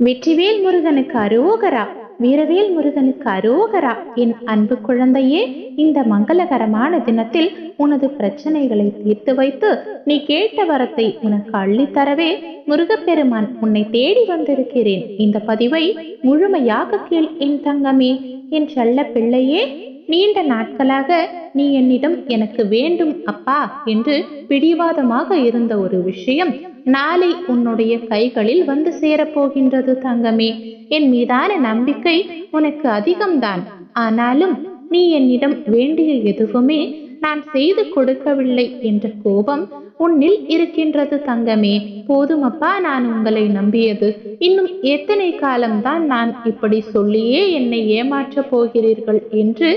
வெற்றிவேல் முருகனுக்கு அரோகரா வீரவேல் முருகனுக்கு அரோகரா என் அன்பு குழந்தையே இந்த மங்களகரமான தினத்தில் உனது பிரச்சனைகளை தீர்த்து வைத்து நீ கேட்ட வரத்தை உனக்கு அள்ளித்தரவே முருகப்பெருமான் உன்னை தேடி வந்திருக்கிறேன். இந்த பதிவை முழுமையாக கேள் என் தங்கமே. என் செல்ல பிள்ளையே நீண்ட நாட்களாக நீ என்னிடம் எனக்கு வேண்டும் அப்பா என்று பிடிவாதமாக இருந்த ஒரு விஷயம் நாளை உன்னுடைய கைகளில் வந்து சேரப்போகின்றது தங்கமே. என் மீதான நம்பிக்கை உனக்கு அதிகம்தான். ஆனாலும் நீ என்னிடம் வேண்டிய எதுவுமே நான் செய்து கொடுக்கவில்லை என்ற கோபம் உன்னில் இருக்கின்றது தங்கமே. போதுமப்பா நான் உங்களை நம்பியது. இன்னும் எத்தனை காலம்தான் நான் இப்படி சொல்லியே என்னை ஏமாற்றப் போகிறீர்கள் என்று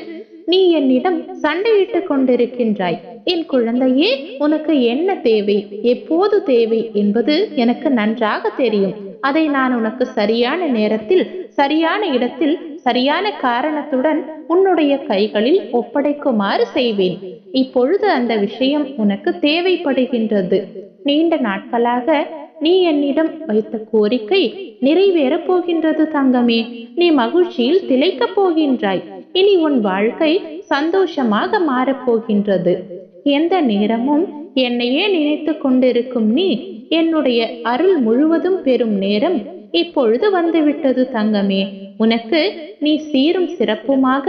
நீ என்னிடம் சண்டையிட்டு கொண்டிருக்கின்றாய். என் குழந்தையே உனக்கு என்ன தேவை? எப்போது தேவை என்பது எனக்கு நன்றாக தெரியும். அதை நான் உனக்கு சரியான நேரத்தில் சரியான இடத்தில் சரியான காரணத்துடன் உன்னுடைய கைகளில் ஒப்படைக்குமாறு செய்வேன். இப்பொழுது அந்த விஷயம் உனக்கு தேவைப்படுகின்றது. நீண்ட நாட்களாக நீ என்னிடம் வைத்த கோரிக்கை நிறைவேறப் போகின்றது தங்கமே. நீ மகிழ்ச்சியில் திளைக்கப் போகின்றாய். இனி உன் வாழ்க்கை சந்தோஷமாக மாறப்போகின்றது. எந்த நேரமும் என்னையே நினைத்து கொண்டிருக்கும் நீ என்னுடைய அருள் முழுவதும் பெறும் நேரம் இப்பொழுது வந்துவிட்டது தங்கமே. உனக்கு நீ சீரும் சிறப்புமாக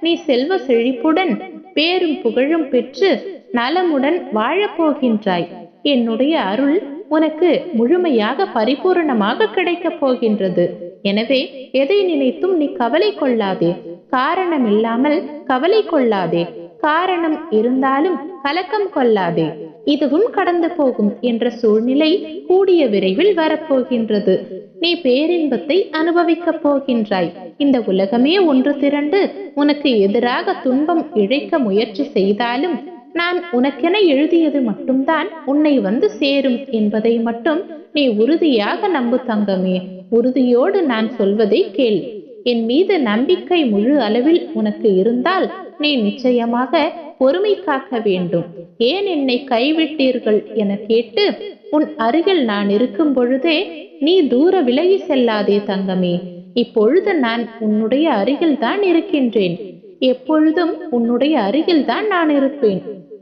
நீ செல்வ செழிப்புடன் பேரும் புகழும் பெற்று நலமுடன் வாழப்போகின்றாய் என்னுடைய அருள் உனக்கு முழுமையாக பரிபூரணமாக கிடைக்கப் போகின்றது. எனவே எதை நினைத்தும் நீ கவலை கொள்ளாதே. காரணம் இல்லாமல் கவலை கொள்ளாதே. காரணம் இருந்தாலும் கலக்கம் கொள்ளாதே. இதுவும் கடந்து போகும் என்ற சூழ்நிலை கூடிய விரைவில் வரப்போகின்றது. நீ பேரின்பத்தை அனுபவிக்கப் போகின்றாய். இந்த உலகமே ஒன்று திரண்டு உனக்கு எதிராக துன்பம் இழைக்க முயற்சி செய்தாலும் நான் உனக்கென எழுதியது மட்டும்தான் உன்னை வந்து சேரும் என்பதை மட்டும் நீ உறுதியாக நம்பு தங்கமே. உறுதியோடு நான் சொல்வதை கேள். என் மீது நம்பிக்கை முழு அளவில் உனக்கு இருந்தால் நீ நிச்சயமாக பொறுமை காக்க வேண்டும். ஏன் என்னை கைவிட்டீர்கள் என கேட்டு உன் அருகில் நான் இருக்கும் பொழுதே நீ தூர விலகி செல்லாதே தங்கமே. இப்பொழுது நான் உன்னுடைய அருகில் தான் இருக்கின்றேன். எப்பொழுதும் உன்னுடைய அருகில் தான் நான் இருப்பேன்.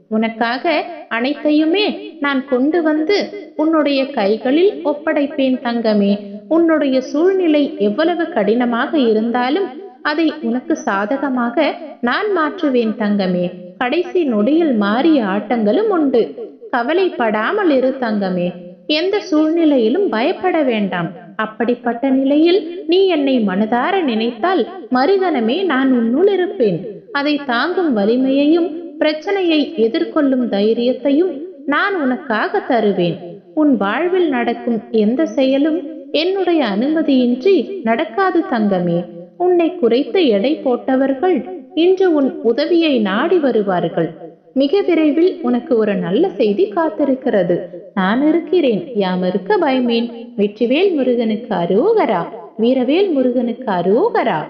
உனக்காக அனைத்தையுமே நான் கொண்டு வந்து உன்னுடைய கைகளில் ஒப்படைப்பேன் தங்கமே. உன்னுடைய சூழ்நிலை எவ்வளவு கடினமாக இருந்தாலும் அதை உனக்கு சாதகமாக நான் மாற்றுவேன் தங்கமே. கடைசி நொடியில் மாறிய ஆட்டங்களும் உண்டு. கவலைப்படாமல் இரு தங்கமே. எந்த சூழ்நிலையிலும் பயப்பட வேண்டாம். அப்படிப்பட்ட நிலையில் நீ என்னை மனதார நினைத்தால் மறுகணமே நான் உன்னுள் இருப்பேன். அதை தாங்கும் வலிமையையும் பிரச்சனையை எதிர்கொள்ளும் தைரியத்தையும் நான் உனக்காக தருவேன். உன் வாழ்வில் நடக்கும் எந்த செயலும் என்னுடைய அனுமதியின்றி நடக்காது தங்கமே உன்னை குறைத்து எடை போட்டவர்கள் இன்று உன் உதவியை நாடி வருவார்கள். மிக விரைவில் உனக்கு ஒரு நல்ல செய்தி காத்திருக்கிறது. நான் இருக்கிறேன் யாம் இருக்க பயமேன். வெற்றிவேல் முருகனுக்கு அரோகரா வீரவேல் முருகனுக்கு அரோகரா.